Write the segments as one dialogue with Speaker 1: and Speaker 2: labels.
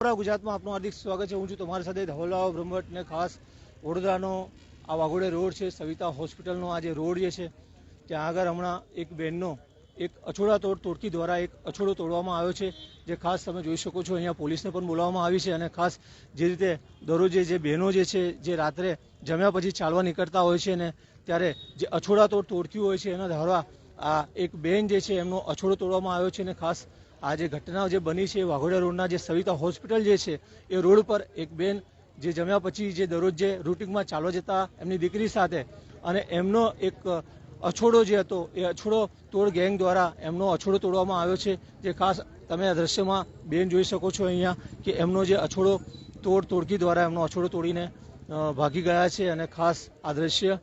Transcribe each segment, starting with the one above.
Speaker 1: આપણા ગુજરાતમાં આપનું હાર્દિક સ્વાગત છે. હું છું તમારી સાથે ધવલરાવ બ્રહ્મભટ્ટ ને ખાસ વડોદરાનો આ વાઘોડે રોડ છે, સવિતા હોસ્પિટલનો આ જે રોડ જે છે, ત્યાં આગળ હમણાં એક બેનનો એક અછોડા તોડ, તોડકી દ્વારા એક અછોડો તોડવામાં આવ્યો છે, જે ખાસ તમે જોઈ શકો છો, અહીંયા પોલીસને પણ બોલાવવામાં આવી છે અને ખાસ જે રીતે દરરોજે જે બહેનો જે છે, જે રાત્રે જમ્યા પછી ચાલવા નીકળતા હોય છે ને ત્યારે જે અછોડા તોડ તોડકી હોય છે, એના દ્વારા આ એક બેન જે છે, એમનો અછોડો તોડવામાં આવ્યો છે અને ખાસ આ જે ઘટના જે બની છે વાઘોડિયા રોડના જે સવિતા હોસ્પિટલ જે છે, એ રોડ પર એક બેન જે જમ્યા પછી જે દરરોજ જે રૂટિનમાં ચાલવા જતા એમની દીકરી સાથે અને એમનો એક અછોડો જે હતો, એ અછોડો તોડ ગેંગ દ્વારા એમનો અછોડો તોડવામાં આવ્યો છે. જે ખાસ તમે આ દ્રશ્યમાં બેન જોઈ શકો છો અહીંયા કે એમનો જે અછોડો તોડ તોડકી દ્વારા એમનો અછોડો તોડીને ભાગી ગયા છે અને ખાસ આ દ્રશ્ય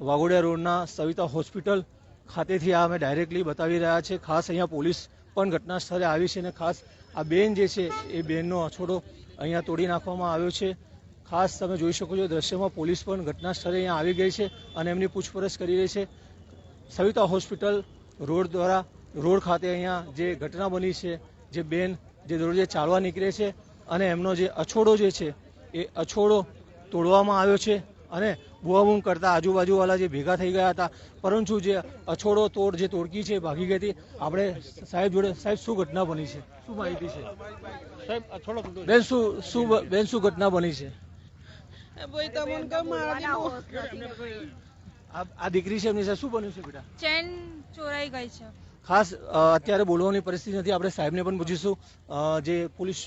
Speaker 1: વાઘોડિયા રોડના સવિતા હોસ્પિટલ ખાતેથી આ અમે ડાયરેક્ટલી બતાવી રહ્યા છે. ખાસ અહીંયા પોલીસ પણ ઘટના સ્થળે આવી છે અને ખાસ આ બેન જે છે, એ બેનનો અછોડો અહીંયા તોડી નાખવામાં આવ્યો છે. ખાસ તમે જોઈ શકો છો, દ્રશ્યમાં પોલીસ પણ ઘટના સ્થળે અહીંયા આવી ગઈ છે અને એમની પૂછપરછ કરી રહી છે. સવિતા હોસ્પિટલ રોડ દ્વારા, રોડ ખાતે અહીંયા જે ઘટના બની છે, જે બેન જે દરરોજે ચાલવા નીકળે છે અને એમનો જે અછોડો જે છે, એ અછોડો તોડવામાં આવ્યો છે અને બુઆબૂમ કરતા આજુબાજુવાળા જે ભેગા થઈ ગયા હતા પરંતુ જે અછોડો તોડ જે તોડકી છે ભાગી ગઈ હતી. આપણે સાહેબ જોડે સાહેબ શું ઘટના બની છે? શું માહિતી છે?
Speaker 2: સાહેબ થોડો
Speaker 1: બેન શું શું બેન શું ઘટના બની છે? આ દીકરી છે એમની સાથે શું બન્યું છે બેટા?
Speaker 3: ચેન ચોરાઈ ગઈ છે.
Speaker 1: ખાસ અત્યારે બોલવાની પરિસ્થિતિ નથી. આપણે સાહેબને પણ પૂછીશું. જે પોલીસ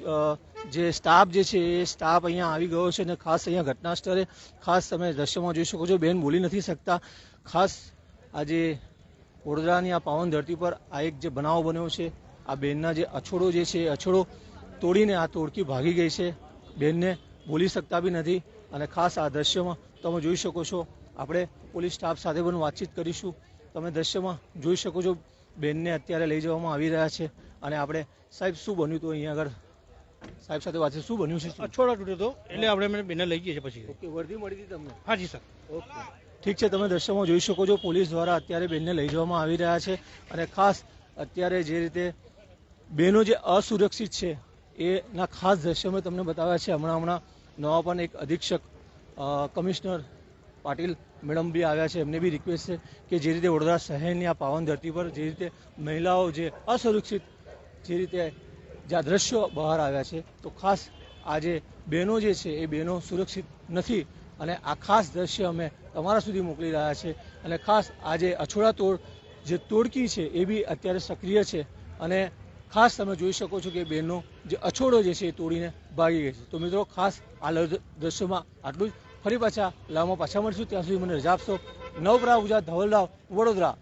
Speaker 1: જે સ્ટાફ જે છે, એ સ્ટાફ અહીંયા આવી ગયો છે અને ખાસ અહીંયા ઘટના સ્થળે, ખાસ તમે દ્રશ્યમાં જોઈ શકો છો, બેન બોલી નથી શકતા. ખાસ આજે વડોદરાની આ પાવન ધરતી પર આ એક જે બનાવ બન્યો છે, આ બેનના જે અછોડો જે છે અછોડો તોડીને આ તોડકી ભાગી ગઈ છે. બેનને બોલી શકતા બી નથી અને ખાસ આ દ્રશ્યમાં તમે જોઈ શકો છો. આપણે પોલીસ સ્ટાફ સાથે પણ વાતચીત કરીશું. તમે દ્રશ્યમાં જોઈ શકો છો બેનને અત્યારે લઈ જવામાં આવી રહ્યા છે. અને આપણે સાહેબ શું બન્યું હતું અહીંયા આગળ? સાહેબ સાથે વાત શું બન્યું છે?
Speaker 2: છોડા તૂટ્યો હતો એટલે આપણે મને બેને લઈ ગયા છીએ પછી.
Speaker 1: ઓકે વર્દી મળી હતી તમને?
Speaker 2: હાજી સર.
Speaker 1: ઓકે. ઠીક છે તમે દ્રશ્યમાં જોઈ શકો છો પોલીસ દ્વારા અત્યારે બેનને લઈ જવામાં આવી રહ્યા છે. અને ખાસ અત્યારે જે રીતે બહેનો જે અસુરક્ષિત છે એના ખાસ દ્રશ્યો મેં તમને બતાવ્યા છે. હમણાં હમણાં નવા પણ એક અધિક્ષક કમિશનર પાટીલ મેડમ બી આવ્યા છે. એમને બી રિક્વેસ્ટ છે કે જે રીતે વડોદરા શહેરની આ પાવન ધરતી પર જે રીતે મહિલાઓ જે અસુરક્ષિત જે રીતે જે આ દ્રશ્યો બહાર આવ્યા છે, તો ખાસ આ જે બહેનો જે છે, એ બહેનો સુરક્ષિત નથી અને આ ખાસ દ્રશ્ય અમે તમારા સુધી મોકલી રહ્યા છે અને ખાસ આ જે અછોડા તોડ જે તોડકી છે, એ બી અત્યારે સક્રિય છે અને ખાસ તમે જોઈ શકો છો કે બહેનનો જે અછોડો જે છે, એ તોડીને ભાગી ગઈ છે. તો મિત્રો, ખાસ આ દ્રશ્યોમાં આટલું જ. ફરી પાછા લાવમાં પાછા મળશું. ત્યાં સુધી મને રજા આપશો. નવપ્રા ગુજરાત ધવલરાવ વડોદરા.